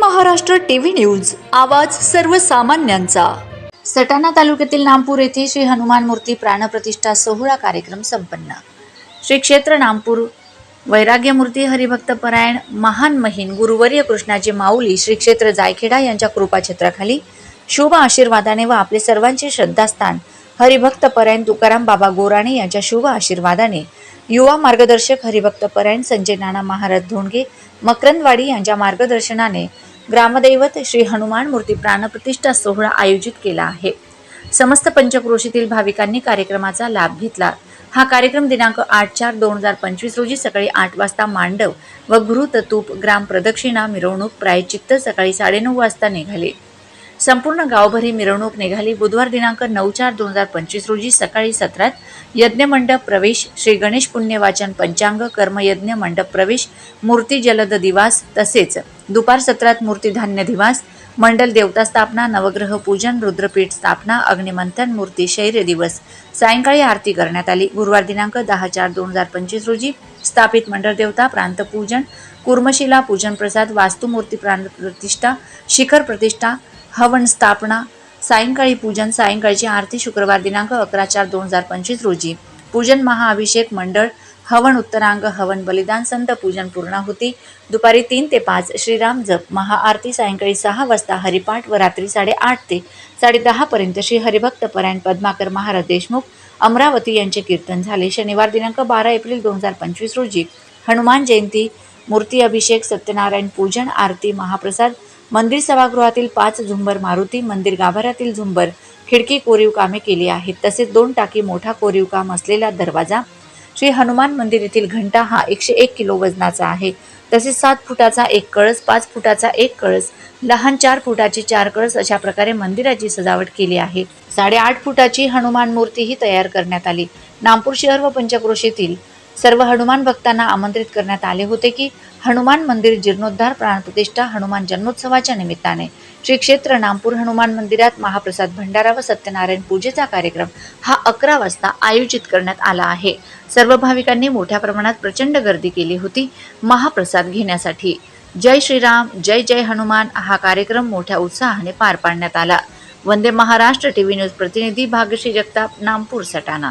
Maharashtra TV news. आवाज सर्वसामान्यांचा. सटाणा तालुक्यातील नामपूर येथे श्री हनुमान मूर्ती प्राणप्रतिष्ठा सोहळा कार्यक्रम संपन्न. श्री क्षेत्र नामपूर वैराग्यमूर्ती हरिभक्तपरायण हरिभक्त परायण महान महीन गुरुवर्य कृष्णाची माऊली श्री क्षेत्र जायखेडा यांच्या कृपाक्षेत्राखाली शुभ आशीर्वादाने व आपले सर्वांचे श्रद्धास्थान हरिभक्त परायण तुकाराम बाबा गोराणे यांच्या शुभ आशीर्वादाने युवा मार्गदर्शक हरिभक्त परायण संजय नाना महाराज धोंडगे मकरंदवाडी यांच्या मार्गदर्शनाने ग्रामदैवत श्री हनुमान मूर्ती प्राणप्रतिष्ठा सोहळा आयोजित केला आहे. समस्त पंचक्रोशीतील भाविकांनी कार्यक्रमाचा लाभ घेतला. हा कार्यक्रम दिनांक आठ चार दोन हजार पंचवीस रोजी सकाळी आठ वाजता मांडव व गुरुततूप ग्राम प्रदक्षिणा मिरवणूक प्रायचित्त सकाळी साडेनऊ वाजता निघाले. संपूर्ण गावभरी मिरवणूक निघाली. बुधवार दिनांक नऊ चार दोन हजार पंचवीस रोजी सकाळी सत्रात यज्ञमंडप प्रवेश श्री गणेश पुण्यवाचन पंचांग कर्मयज्ञ मंडप प्रवेश मूर्ती जलद दिवास तसेच दुपार सत्रात मूर्तीधान्य दिवास मंडल देवता स्थापना नवग्रह पूजन रुद्रपीठ स्थापना अग्निमंथन मूर्ती शैर्य दिवस सायंकाळी आरती करण्यात आली. गुरुवार दिनांक दहा चार दोन हजार पंचवीस रोजी स्थापित मंडळ देवता प्रांत पूजन कुर्मशिला पूजन प्रसाद वास्तुमूर्ती प्राण प्रतिष्ठा शिखर प्रतिष्ठा हवन स्थापना सायंकाळी पूजन सायंकाळची आरती शुक्रवार दिनांक अकरा चार दोन हजार पंचवीस रोजी. पूजन महाअभिषेक मंडळ हवन उत्तरांग हवन बलिदान संत पूजन पूर्णाहुती दुपारी तीन ते पाच श्रीराम जप महाआरती सायंकाळी सहा वाजता हरिपाठ व रात्री साडेआठ ते साडेदहापर्यंत श्री हरिभक्त परायण पद्माकर महाराज देशमुख अमरावती यांचे कीर्तन झाले. शनिवार दिनांक बारा एप्रिल दोन हजार पंचवीस रोजी हनुमान जयंती मूर्ती अभिषेक सत्यनारायण पूजन आरती महाप्रसाद मंदिर सभागृहातील पाच झुंबर मारुती मंदिर गाभाऱ्यातील झुंबर खिडकी कोरीव कामे केली आहेत. तसेच दोन टाकी मोठा कोरीव काम असलेला दरवाजा श्री हनुमान मंदिर येथील घंटा हा एकशे एक किलो वजनाचा आहे. तसेच सात फुटाचा एक कळस पाच फुटाचा एक कळस लहान चार फुटाची चार कळस अशा प्रकारे मंदिराची सजावट केली आहे. साडेआठ फुटाची हनुमान मूर्तीही तयार करण्यात आली. नागपूर शहर व पंचक्रोशीतील सर्व हनुमान भक्तांना आमंत्रित करण्यात आले होते की हनुमान मंदिर जीर्णोद्धार प्राणप्रतिष्ठा हनुमान जन्मोत्सवाच्या निमित्ताने. श्री क्षेत्र नामपूर हनुमान मंदिरात महाप्रसाद भंडारा व सत्यनारायण पूजेचा कार्यक्रम हा अकरा वाजता आयोजित करण्यात आला आहे. सर्व भाविकांनी मोठ्या प्रमाणात प्रचंड गर्दी केली होती. महाप्रसाद घेण्यासाठी जय श्रीराम जय जय हनुमान हा कार्यक्रम मोठ्या उत्साहाने पार पाडण्यात आला. वंदे महाराष्ट्र टीव्ही न्यूज प्रतिनिधी भाग्यश्री जगताप नामपूर सटाणा.